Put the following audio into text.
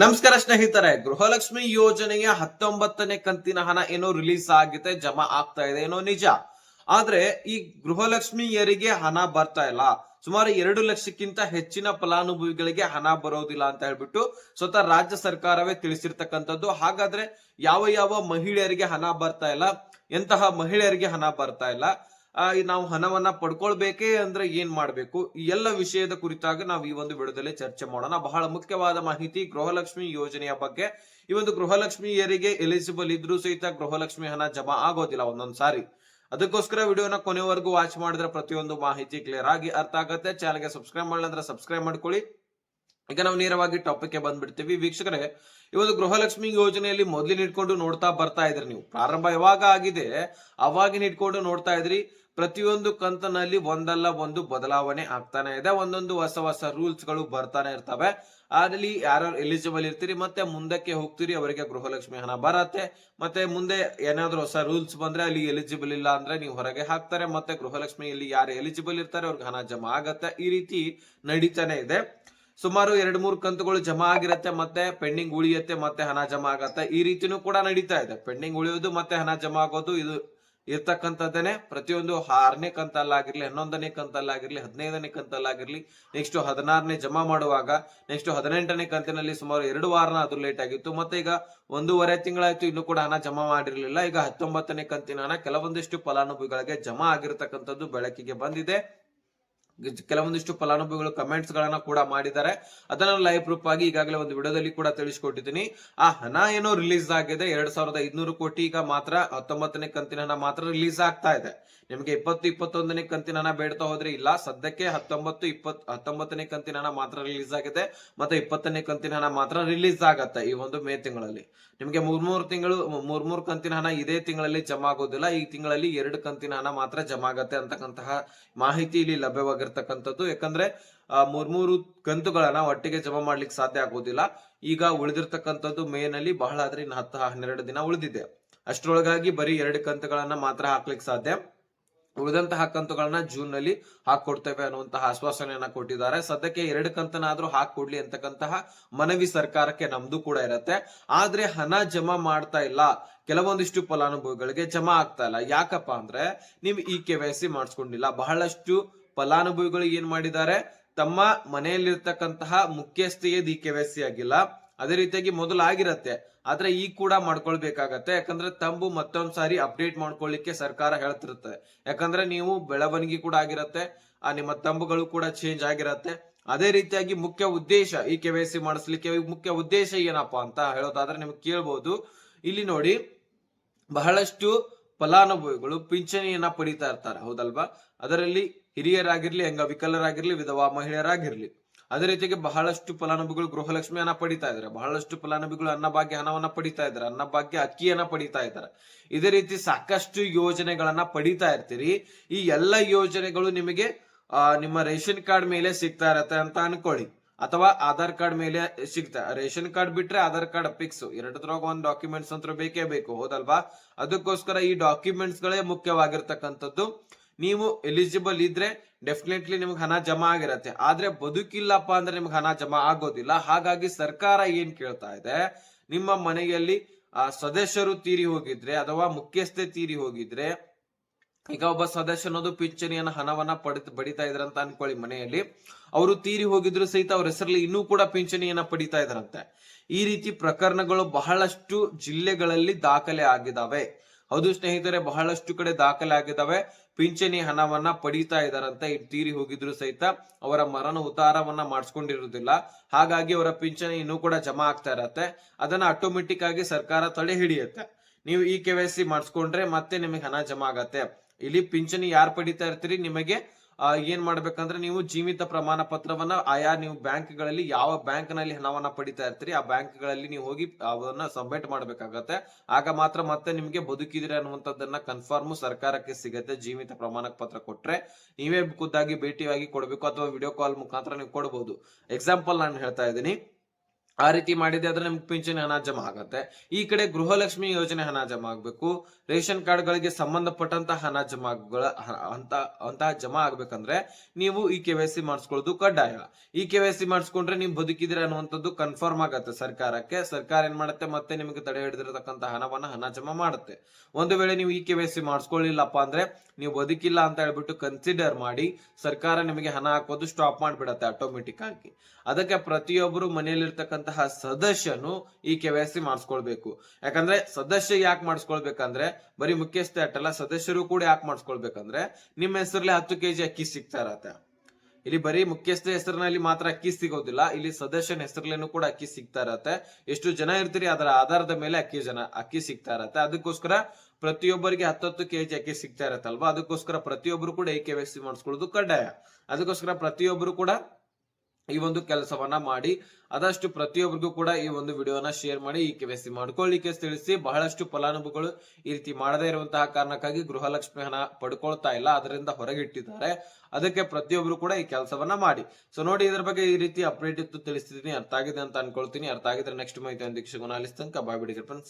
ನಮಸ್ಕಾರ ಸ್ನೇಹಿತರೆ, ಗೃಹಲಕ್ಷ್ಮಿ ಯೋಜನೆಯ ಹತ್ತೊಂಬತ್ತನೇ ಕಂತಿನ ಹಣ ಏನೋ ರಿಲೀಸ್ ಆಗಿದೆ, ಜಮಾ ಆಗ್ತಾ ಇದೆ ಏನೋ ನಿಜ. ಆದ್ರೆ ಈ ಗೃಹಲಕ್ಷ್ಮಿಯರಿಗೆ ಹಣ ಬರ್ತಾ ಇಲ್ಲ. ಸುಮಾರು ಎರಡು ಲಕ್ಷಕ್ಕಿಂತ ಹೆಚ್ಚಿನ ಫಲಾನುಭವಿಗಳಿಗೆ ಹಣ ಬರೋದಿಲ್ಲ ಅಂತ ಹೇಳ್ಬಿಟ್ಟು ಸ್ವತಃ ರಾಜ್ಯ ಸರ್ಕಾರವೇ ತಿಳಿಸಿರ್ತಕ್ಕಂಥದ್ದು. ಹಾಗಾದ್ರೆ ಯಾವ ಯಾವ ಮಹಿಳೆಯರಿಗೆ ಹಣ ಬರ್ತಾ ಇಲ್ಲ, ಎಂತಹ ಮಹಿಳೆಯರಿಗೆ ಹಣ ಬರ್ತಾ ಇಲ್ಲ? ನಾವು ಹಣವನ್ನ ಪಡ್ಕೊಳ್ಬೇಕೇ ಅಂದ್ರೆ ಏನ್ ಮಾಡ್ಬೇಕು? ಈ ಎಲ್ಲ ವಿಷಯದ ಕುರಿತಾಗಿ ನಾವು ಈ ಒಂದು ವಿಡಿಯೋದಲ್ಲಿ ಚರ್ಚೆ ಮಾಡೋಣ. ಬಹಳ ಮುಖ್ಯವಾದ ಮಾಹಿತಿ ಗೃಹಲಕ್ಷ್ಮಿ ಯೋಜನೆಯ ಬಗ್ಗೆ. ಈ ಒಂದು ಗೃಹಲಕ್ಷ್ಮಿಯರಿಗೆ ಎಲಿಜಿಬಲ್ ಇದ್ರೂ ಸಹಿತ ಗೃಹಲಕ್ಷ್ಮಿ ಹಣ ಜಮಾ ಆಗೋದಿಲ್ಲ ಒಂದೊಂದ್ ಸಾರಿ. ಅದಕ್ಕೋಸ್ಕರ ವಿಡಿಯೋನ ಕೊನೆವರೆಗೂ ವಾಚ್ ಮಾಡಿದ್ರೆ ಪ್ರತಿಯೊಂದು ಮಾಹಿತಿ ಕ್ಲಿಯರ್ ಆಗಿ ಅರ್ಥ ಆಗುತ್ತೆ. ಚಾನಲ್ಗೆ ಸಬ್ಸ್ಕ್ರೈಬ್ ಮಾಡಿಲ್ಲ ಅಂದ್ರೆ ಸಬ್ಸ್ಕ್ರೈಬ್ ಮಾಡ್ಕೊಳ್ಳಿ. ಈಗ ನಾವು ನೇರವಾಗಿ ಟಾಪಿಕ್ಗೆ ಬಂದ್ಬಿಡ್ತೀವಿ. ವೀಕ್ಷಕರೇ, ಈ ಒಂದು ಗೃಹಲಕ್ಷ್ಮಿ ಯೋಜನೆಯಲ್ಲಿ ಮೊದಲಿನ ಇಟ್ಕೊಂಡು ನೋಡ್ತಾ ಬರ್ತಾ ಇದ್ರಿ ನೀವು. ಪ್ರಾರಂಭ ಯಾವಾಗ ಆಗಿದೆ? ಅವಾಗಿನ ಇಟ್ಕೊಂಡು ನೋಡ್ತಾ ಇದ್ರಿ. ಪ್ರತಿಯೊಂದು ಕಂತನಲ್ಲಿ ಒಂದಲ್ಲ ಒಂದು ಬದಲಾವಣೆ ಆಗ್ತಾನೆ ಇದೆ. ಒಂದೊಂದು ಹೊಸ ಹೊಸ ರೂಲ್ಸ್ಗಳು ಬರ್ತಾನೆ ಇರ್ತವೆ. ಅದ್ರಲ್ಲಿ ಯಾರು ಎಲಿಜಿಬಲ್ ಇರ್ತೀರಿ ಮತ್ತೆ ಮುಂದಕ್ಕೆ ಹೋಗ್ತೀರಿ, ಅವರಿಗೆ ಗೃಹಲಕ್ಷ್ಮಿ ಹಣ ಬರತ್ತೆ. ಮತ್ತೆ ಮುಂದೆ ಏನಾದ್ರೂ ಹೊಸ ರೂಲ್ಸ್ ಬಂದ್ರೆ ಅಲ್ಲಿ ಎಲಿಜಿಬಲ್ ಇಲ್ಲ ಅಂದ್ರೆ ನೀವು ಹೊರಗೆ ಹಾಕ್ತಾರೆ. ಮತ್ತೆ ಗೃಹಲಕ್ಷ್ಮಿಯಲ್ಲಿ ಯಾರು ಎಲಿಜಿಬಲ್ ಇರ್ತಾರೆ, ಅವ್ರಿಗೆ ಹಣ ಜಮಾ ಆಗತ್ತೆ. ಈ ರೀತಿ ನಡೀತಾನೆ ಇದೆ. ಸುಮಾರು ಎರಡು ಮೂರು ಕಂತುಗಳು ಜಮಾ ಆಗಿರತ್ತೆ, ಮತ್ತೆ ಪೆಂಡಿಂಗ್ ಉಳಿಯತ್ತೆ, ಮತ್ತೆ ಹಣ ಜಮಾ ಆಗತ್ತೆ. ಈ ರೀತಿನೂ ಕೂಡ ನಡೀತಾ ಇದೆ. ಪೆಂಡಿಂಗ್ ಉಳಿಯೋದು, ಮತ್ತೆ ಹಣ ಜಮಾ ಆಗೋದು, ಇದು ಇರ್ತಕ್ಕಂಥದ್ದೇನೆ ಪ್ರತಿಯೊಂದು ಆರನೇ ಕಂತಲ್ಲಾಗಿರ್ಲಿ, ಹನ್ನೊಂದನೇ ಕಂತಲ್ಲಾಗಿರ್ಲಿ, ಹದಿನೈದನೇ ಕಂತಲ್ಲಾಗಿರ್ಲಿ ನೆಕ್ಸ್ಟ್ ಹದಿನಾರನೇ ಜಮಾ ಮಾಡುವಾಗ ನೆಕ್ಸ್ಟ್ ಹದಿನೆಂಟನೇ ಕಂತಿನಲ್ಲಿ ಸುಮಾರು ಎರಡು ವಾರನ ಅದು ಲೇಟ್ ಆಗಿತ್ತು. ಮತ್ತೆ ಈಗ ಒಂದೂವರೆ ತಿಂಗಳಾಯ್ತು, ಇನ್ನು ಕೂಡ ಹಣ ಜಮಾ ಮಾಡಿರ್ಲಿಲ್ಲ. ಈಗ ಹತ್ತೊಂಬತ್ತನೇ ಕಂತಿನ ಹಣ ಕೆಲವೊಂದಿಷ್ಟು ಫಲಾನುಭವಿಗಳಿಗೆ ಜಮಾ ಆಗಿರ್ತಕ್ಕಂಥದ್ದು ಬೆಳಕಿಗೆ ಬಂದಿದೆ. ಕೆಲವೊಂದಿಷ್ಟು ಫಲಾನುಭವಿಗಳು ಕಮೆಂಟ್ಸ್ ಗಳನ್ನ ಕೂಡ ಮಾಡಿದ್ದಾರೆ. ಅದನ್ನ ಲೈವ್ ಪ್ರೂಫ್ ಆಗಿ ಈಗಾಗಲೇ ಒಂದು ವಿಡಿಯೋದಲ್ಲಿ ಕೂಡ ತಿಳಿಸ್ಕೊಟ್ಟಿದ್ದೀನಿ. ಆ ಹಣ ಏನೋ ರಿಲೀಸ್ ಆಗಿದೆ. ಎರಡ್ ಸಾವಿರದ ಐದ್ನೂರು ಕೋಟಿ ಈಗ ಮಾತ್ರ ಹತ್ತೊಂಬತ್ತನೇ ಕಂತಿನ ಹಣ ಮಾತ್ರ ರಿಲೀಸ್ ಆಗ್ತಾ ಇದೆ. ನಿಮಗೆ ಇಪ್ಪತ್ತು ಇಪ್ಪತ್ತೊಂದನೇ ಕಂತಿನ ಹಣ ಬೇಡ್ತಾ ಹೋದ್ರೆ ಇಲ್ಲ. ಸದ್ಯಕ್ಕೆ ಹತ್ತೊಂಬತ್ತು ಇಪ್ಪತ್ ಹತ್ತೊಂಬತ್ತನೇ ಕಂತಿನ ಹಣ ಮಾತ್ರ ರಿಲೀಸ್ ಆಗಿದೆ. ಮತ್ತೆ ಇಪ್ಪತ್ತನೇ ಕಂತಿನ ಹಣ ಮಾತ್ರ ರಿಲೀಸ್ ಆಗತ್ತೆ ಈ ಒಂದು ಮೇ ತಿಂಗಳಲ್ಲಿ. ನಿಮಗೆ ಮೂರ್ಮೂರು ಮೂರ್ ತಿಂಗಳು ಮೂರ್ ಮೂರ್ ಕಂತಿನ ಹಣ ಇದೇ ತಿಂಗಳಲ್ಲಿ ಜಮಾ ಆಗೋದಿಲ್ಲ. ಈ ತಿಂಗಳಲ್ಲಿ ಎರಡು ಕಂತಿನ ಹಣ ಮಾತ್ರ ಜಮಾ ಆಗತ್ತೆ ಅಂತಕ್ಕಂತಹ ಮಾಹಿತಿ ಇಲ್ಲಿ ಲಭ್ಯವಾಗಿರ್ತಕ್ಕಂಥದ್ದು. ಯಾಕಂದ್ರೆ ಆ, ಮೂರ್ ಮೂರು ಕಂತುಗಳನ್ನ ಒಟ್ಟಿಗೆ ಜಮಾ ಮಾಡ್ಲಿಕ್ಕೆ ಸಾಧ್ಯ ಆಗೋದಿಲ್ಲ. ಈಗ ಉಳಿದಿರ್ತಕ್ಕಂಥದ್ದು ಮೇ ನಲ್ಲಿ ಬಹಳ ಆದ್ರೆ ಇನ್ನು ಹತ್ತು ಹನ್ನೆರಡು ದಿನ ಉಳಿದಿದೆ. ಅಷ್ಟರೊಳಗಾಗಿ ಬರೀ ಎರಡು ಕಂತುಗಳನ್ನ ಮಾತ್ರ ಹಾಕ್ಲಿಕ್ಕೆ ಸಾಧ್ಯ. ಉಳಿದಂತಹ ಕಂತುಗಳನ್ನ ಜೂನ್ನಲ್ಲಿ ಹಾಕೊಡ್ತೇವೆ ಅನ್ನುವಂತಹ ಆಶ್ವಾಸನೆಯನ್ನ ಕೊಟ್ಟಿದ್ದಾರೆ. ಸದ್ಯಕ್ಕೆ ಎರಡು ಕಂತನಾದ್ರೂ ಹಾಕೊಡ್ಲಿ ಅಂತಕ್ಕಂತಹ ಮನವಿ ಸರ್ಕಾರಕ್ಕೆ ನಮ್ದು ಕೂಡ ಇರತ್ತೆ. ಆದ್ರೆ ಹಣ ಜಮಾ ಮಾಡ್ತಾ ಇಲ್ಲ. ಕೆಲವೊಂದಿಷ್ಟು ಫಲಾನುಭವಿಗಳಿಗೆ ಜಮಾ ಆಗ್ತಾ ಇಲ್ಲ. ಯಾಕಪ್ಪ ಅಂದ್ರೆ ನೀವು ಈ ಕೆ ವೈ ಸಿ ಮಾಡಿಸ್ಕೊಂಡಿಲ್ಲ. ಬಹಳಷ್ಟು ಫಲಾನುಭವಿಗಳು ಏನ್ ಮಾಡಿದ್ದಾರೆ? ತಮ್ಮ ಮನೆಯಲ್ಲಿರ್ತಕ್ಕಂತಹ ಮುಖ್ಯಸ್ಥೆಯೇ ದಿ ಕೆ ವೈ ಸಿ ಆಗಿಲ್ಲ. ಅದೇ ರೀತಿಯಾಗಿ ಮೊದಲು ಆಗಿರತ್ತೆ. ಆದ್ರೆ ಈಗ ಕೂಡ ಮಾಡ್ಕೊಳ್ಬೇಕಾಗತ್ತೆ. ಯಾಕಂದ್ರೆ ತಂಬು ಮತ್ತೊಂದ್ ಸಾರಿ ಅಪ್ಡೇಟ್ ಮಾಡ್ಕೊಳ್ಳಿಕ್ಕೆ ಸರ್ಕಾರ ಹೇಳ್ತಿರುತ್ತೆ. ಯಾಕಂದ್ರೆ ನೀವು ಬೆಳವಣಿಗೆ ಕೂಡ ಆಗಿರತ್ತೆ, ಆ ನಿಮ್ಮ ತಂಬುಗಳು ಕೂಡ ಚೇಂಜ್ ಆಗಿರತ್ತೆ. ಅದೇ ರೀತಿಯಾಗಿ ಮುಖ್ಯ ಉದ್ದೇಶ ಈ ಕೆ ವೈ ಸಿ ಮಾಡಿಸ್ಲಿಕ್ಕೆ ಮುಖ್ಯ ಉದ್ದೇಶ ಏನಪ್ಪಾ ಅಂತ ಹೇಳೋದಾದ್ರೆ ನಿಮ್ಗೆ ಕೇಳ್ಬಹುದು ಇಲ್ಲಿ ನೋಡಿ, ಬಹಳಷ್ಟು ಫಲಾನುಭವಿಗಳು ಪಿಂಚಣಿಯನ್ನ ಪಡಿತಾ ಇರ್ತಾರೆ. ಹೌದಲ್ವಾ? ಅದರಲ್ಲಿ ಹಿರಿಯರಾಗಿರ್ಲಿ ಅಂಗವಿಕಲರಾಗಿರ್ಲಿ ವಿಧವಾ ಮಹಿಳೆಯರಾಗಿರ್ಲಿ. ಅದೇ ರೀತಿಯಾಗಿ ಬಹಳಷ್ಟು ಫಲಾನುಭವಿಗಳು ಗೃಹಲಕ್ಷ್ಮಿ ಹಣ ಪಡಿತಾ ಇದ್ದಾರೆ. ಬಹಳಷ್ಟು ಫಲಾನುಭವಿಗಳು ಅನ್ನಭಾಗ್ಯ ಹಣವನ್ನ ಪಡಿತಾ ಇದ್ದಾರೆ. ಅನ್ನಭಾಗ್ಯ ಅಕ್ಕಿಯನ್ನ ಪಡಿತಾ ಇದ್ದಾರೆ. ಇದೇ ರೀತಿ ಸಾಕಷ್ಟು ಯೋಜನೆಗಳನ್ನ ಪಡಿತಾ ಇರ್ತೀರಿ. ಈ ಎಲ್ಲ ಯೋಜನೆಗಳು ನಿಮಗೆ ನಿಮ್ಮ ರೇಷನ್ ಕಾರ್ಡ್ ಮೇಲೆ ಸಿಗ್ತಾ ಇರತ್ತೆ ಅಂತ ಅನ್ಕೊಳ್ಳಿ. ಅಥವಾ ಆಧಾರ್ ಕಾರ್ಡ್ ಮೇಲೆ ಸಿಗ್ತಾ, ರೇಷನ್ ಕಾರ್ಡ್ ಬಿಟ್ರೆ ಆಧಾರ್ ಕಾರ್ಡ್ ಫಿಕ್ಸ್. ಎರಡದ್ರಾಗ ಒಂದ್ ಡಾಕ್ಯುಮೆಂಟ್ಸ್ ಅಂತ ಬೇಕೇ ಬೇಕು. ಹೌದಲ್ವಾ? ಅದಕ್ಕೋಸ್ಕರ ಈ ಡಾಕ್ಯುಮೆಂಟ್ಸ್ ಗಳೇ ಮುಖ್ಯವಾಗಿರ್ತಕ್ಕಂಥದ್ದು. ನೀವು ಎಲಿಜಿಬಲ್ ಇದ್ರೆ ಡೆಫಿನೆಟ್ಲಿ ನಿಮ್ಗೆ ಹಣ ಜಮಾ ಆಗಿರತ್ತೆ. ಆದ್ರೆ ಬದುಕಿಲ್ಲಪ್ಪ ಅಂದ್ರೆ ನಿಮ್ಗೆ ಹಣ ಜಮಾ ಆಗೋದಿಲ್ಲ. ಹಾಗಾಗಿ ಸರ್ಕಾರ ಏನ್ ಕೇಳ್ತಾ ಇದೆ, ನಿಮ್ಮ ಮನೆಯಲ್ಲಿ, ಆ, ಸದಸ್ಯರು ತೀರಿ ಹೋಗಿದ್ರೆ ಅಥವಾ ಮುಖ್ಯಸ್ಥೆ ತೀರಿ ಹೋಗಿದ್ರೆ, ಈಗ ಒಬ್ಬ ಸದಸ್ಯ ಅನ್ನೋದು ಪಿಂಚಣಿಯನ್ನ, ಹಣವನ್ನ ಪಡಿತ, ಬಡಿತಾ ಇದ್ರಂತ ಅನ್ಕೊಳ್ಳಿ ಮನೆಯಲ್ಲಿ. ಅವರು ತೀರಿ ಹೋಗಿದ್ರು ಸಹಿತ ಅವ್ರ ಹೆಸರಲ್ಲಿ ಇನ್ನೂ ಕೂಡ ಪಿಂಚಣಿಯನ್ನ ಪಡಿತಾ ಇದ್ರಂತೆ. ಈ ರೀತಿ ಪ್ರಕರಣಗಳು ಬಹಳಷ್ಟು ಜಿಲ್ಲೆಗಳಲ್ಲಿ ದಾಖಲೆ ಆಗಿದಾವೆ. ಹೌದು ಸ್ನೇಹಿತರೆ, ಬಹಳಷ್ಟು ಕಡೆ ದಾಖಲೆ ಆಗಿದಾವೆ. ಪಿಂಚಣಿ ಹಣವನ್ನ ಪಡೀತಾ ಇದಾರಂತೆ ತೀರಿ ಹೋಗಿದ್ರು ಸಹಿತ ಅವರ ಮರಣ ಉತ್ತಾರವನ್ನ ಮಾಡಿಸ್ಕೊಂಡಿರುವುದಿಲ್ಲ. ಹಾಗಾಗಿ ಅವರ ಪಿಂಚಣಿ ಇನ್ನೂ ಕೂಡ ಜಮಾ ಆಗ್ತಾ ಇರತ್ತೆ. ಅದನ್ನ ಆಟೋಮೆಟಿಕ್ ಆಗಿ ಸರ್ಕಾರ ತಡೆ ಹಿಡಿಯುತ್ತೆ. ನೀವು ಈ ಕೆ ವೈ ಸಿ ಮಾಡಿಸ್ಕೊಂಡ್ರೆ ಮತ್ತೆ ನಿಮಗೆ ಹಣ ಜಮಾ ಆಗತ್ತೆ. ಇಲ್ಲಿ ಪಿಂಚಣಿ ಯಾರು ಪಡಿತಾ ಇರ್ತೀರಿ? ನಿಮಗೆ ಏನ್ ಮಾಡ್ಬೇಕಂದ್ರೆ ನೀವು ಜೀವಿತ ಪ್ರಮಾಣ ಪತ್ರವನ್ನ ಆಯಾ ನೀವು ಬ್ಯಾಂಕ್ಗಳಲ್ಲಿ ಯಾವ ಬ್ಯಾಂಕ್ನಲ್ಲಿ ಹಣವನ್ನ ಪಡಿತಾ ಇರ್ತೀರಿ, ಆ ಬ್ಯಾಂಕ್ಗಳಲ್ಲಿ ನೀವು ಹೋಗಿ ಅವನ್ನ ಸಬ್ಮಿಟ್ ಮಾಡ್ಬೇಕಾಗತ್ತೆ. ಆಗ ಮಾತ್ರ ಮತ್ತೆ ನಿಮ್ಗೆ ಬದುಕಿದ್ರೆ ಅನ್ನುವಂಥದ್ದನ್ನ ಕನ್ಫರ್ಮ್ ಸರ್ಕಾರಕ್ಕೆ ಸಿಗತ್ತೆ, ಜೀವಿತ ಪ್ರಮಾಣ ಪತ್ರ ಕೊಟ್ರೆ. ನೀವೇ ಖುದ್ದಾಗಿ ಭೇಟಿಯಾಗಿ ಕೊಡ್ಬೇಕು ಅಥವಾ ವಿಡಿಯೋ ಕಾಲ್ ಮುಖಾಂತರ ನೀವು ಕೊಡಬಹುದು ಎಕ್ಸಾಂಪಲ್ ನಾನು ಹೇಳ್ತಾ ಇದ್ದೀನಿ. ಆ ರೀತಿ ಮಾಡಿದೆ ಆದ್ರೆ ನಿಮ್ಗೆ ಪಿಂಚಣಿ ಹಣ ಜಮಾ ಆಗತ್ತೆ. ಈ ಕಡೆ ಗೃಹಲಕ್ಷ್ಮಿ ಯೋಜನೆ ಹಣ ಜಮಾ ಆಗ್ಬೇಕು. ರೇಷನ್ ಕಾರ್ಡ್ ಗಳಿಗೆ ಸಂಬಂಧಪಟ್ಟಂತ ಹಣ ಜಮಾ ಅಂತ ಅಂತಹ ಜಮಾ ಆಗ್ಬೇಕಂದ್ರೆ ನೀವು ಈ ಕೆ ವೈ ಸಿ ಮಾಡಿಸ್ಕೊಳ್ಳೋದು ಕಡ್ಡಾಯ. ಈ ಕೆ ವೈ ಸಿ ಮಾಡಿಸ್ಕೊಂಡ್ರೆ ನೀವು ಬದುಕಿದ್ರೆ ಅನ್ನುವಂಥದ್ದು ಕನ್ಫರ್ಮ್ ಆಗತ್ತೆ ಸರ್ಕಾರಕ್ಕೆ. ಸರ್ಕಾರ ಏನ್ ಮಾಡುತ್ತೆ ಮತ್ತೆ ನಿಮಗೆ ತಡೆ ಹಿಡಿದಿರತಕ್ಕಂತ ಹಣವನ್ನ ಹಣ ಜಮಾ ಮಾಡುತ್ತೆ. ಒಂದು ವೇಳೆ ನೀವು ಈ ಕೆ ವೈ ಸಿ ಮಾಡಿಸ್ಕೊಳ್ಳಿಲ್ಲಪ್ಪ ಅಂದ್ರೆ ನೀವು ಬದುಕಿಲ್ಲ ಅಂತ ಹೇಳ್ಬಿಟ್ಟು ಕನ್ಸಿಡರ್ ಮಾಡಿ ಸರ್ಕಾರ ನಿಮಗೆ ಹಣ ಹಾಕೋದು ಸ್ಟಾಪ್ ಮಾಡಿಬಿಡತ್ತೆ ಆಟೋಮೆಟಿಕ್ ಆಗಿ. ಅದಕ್ಕೆ ಪ್ರತಿಯೊಬ್ಬರು ಮನೆಯಲ್ಲಿರ್ತಕ್ಕಂತಹ ಸದಸ್ಯನು ಈ ಕೆ ವೈ ಸಿ ಮಾಡಿಸ್ಕೊಳ್ಬೇಕು. ಯಾಕಂದ್ರೆ ಸದಸ್ಯ ಯಾಕೆ ಮಾಡಿಸ್ಕೊಳ್ಬೇಕಂದ್ರೆ, ಬರೀ ಮುಖ್ಯಸ್ಥೆ ಅಟ್ಟಲ್ಲ, ಸದಸ್ಯರು ಕೂಡ ಯಾಕೆ ಮಾಡಿಸ್ಕೊಳ್ಬೇಕಂದ್ರೆ, ನಿಮ್ಮ ಹೆಸರಲ್ಲಿ ಹತ್ತು ಕೆಜಿ ಅಕ್ಕಿ ಸಿಗ್ತಾ ಇರತ್ತೆ. ಇಲ್ಲಿ ಬರೀ ಮುಖ್ಯಸ್ಥ ಹೆಸರಿನಲ್ಲಿ ಮಾತ್ರ ಅಕ್ಕಿ ಸಿಗೋದಿಲ್ಲ, ಇಲ್ಲಿ ಸದಸ್ಯನ ಹೆಸರಲ್ಲೇನು ಕೂಡ ಅಕ್ಕಿ ಸಿಗ್ತಾ ಇರತ್ತೆ. ಎಷ್ಟು ಜನ ಇರ್ತೀರಿ, ಅದರ ಆಧಾರದ ಮೇಲೆ ಅಕ್ಕಿ ಜನ, ಅಕ್ಕಿ ಸಿಗ್ತಾ ಇರತ್ತೆ. ಅದಕ್ಕೋಸ್ಕರ ಪ್ರತಿಯೊಬ್ಬರಿಗೆ ಹತ್ತತ್ತು ಕೆಜಿ ಅಕ್ಕಿ ಸಿಗ್ತಾ ಇರತ್ತಲ್ವಾ? ಅದಕ್ಕೋಸ್ಕರ ಪ್ರತಿಯೊಬ್ಬರು ಕೂಡ ಈ ಕೆ ವೈ ಮಾಡಿಸ್ಕೊಳ್ಳೋದು ಕಡ್ಡಾಯ. ಅದಕ್ಕೋಸ್ಕರ ಪ್ರತಿಯೊಬ್ಬರು ಕೂಡ ಈ ಒಂದು ಕೆಲಸವನ್ನ ಮಾಡಿ ಆದಷ್ಟು ಪ್ರತಿಯೊಬ್ಬರಿಗೂ ಕೂಡ ಈ ಒಂದು ವಿಡಿಯೋನ ಶೇರ್ ಮಾಡಿ ಈ ಕೆ ಮಾಡ್ಕೊಳ್ಳಿಕ್ಕೆ ತಿಳಿಸಿ ಬಹಳಷ್ಟು ಫಲಾನುಭವಿಗಳು ಈ ರೀತಿ ಮಾಡದೇ ಇರುವಂತಹ ಕಾರಣಕ್ಕಾಗಿ ಗೃಹಲಕ್ಷ್ಮಿ ಹಣ ಪಡ್ಕೊಳ್ತಾ ಇಲ್ಲ, ಅದರಿಂದ ಹೊರಗಿಟ್ಟಿದ್ದಾರೆ. ಅದಕ್ಕೆ ಪ್ರತಿಯೊಬ್ಬರು ಕೂಡ ಈ ಕೆಲಸವನ್ನ ಮಾಡಿ. ಸೊ ನೋಡಿ ಇದ್ರ ಬಗ್ಗೆ ಈ ರೀತಿ ಅಪ್ಡೇಟ್ ಇತ್ತು ತಿಳಿಸ್ತಿದ್ದೀನಿ, ಅರ್ಥ ಆಗಿದೆ ಅಂತ ಅನ್ಕೊಳ್ತೀನಿ. ಅರ್ಥ ಆಗಿದ್ರೆ ನೆಕ್ಸ್ಟ್ ಮಾಹಿತಿ ತನಕ ಬಾಯ್ ಬಿಡಿ ಫ್ರೆಂಡ್ಸ್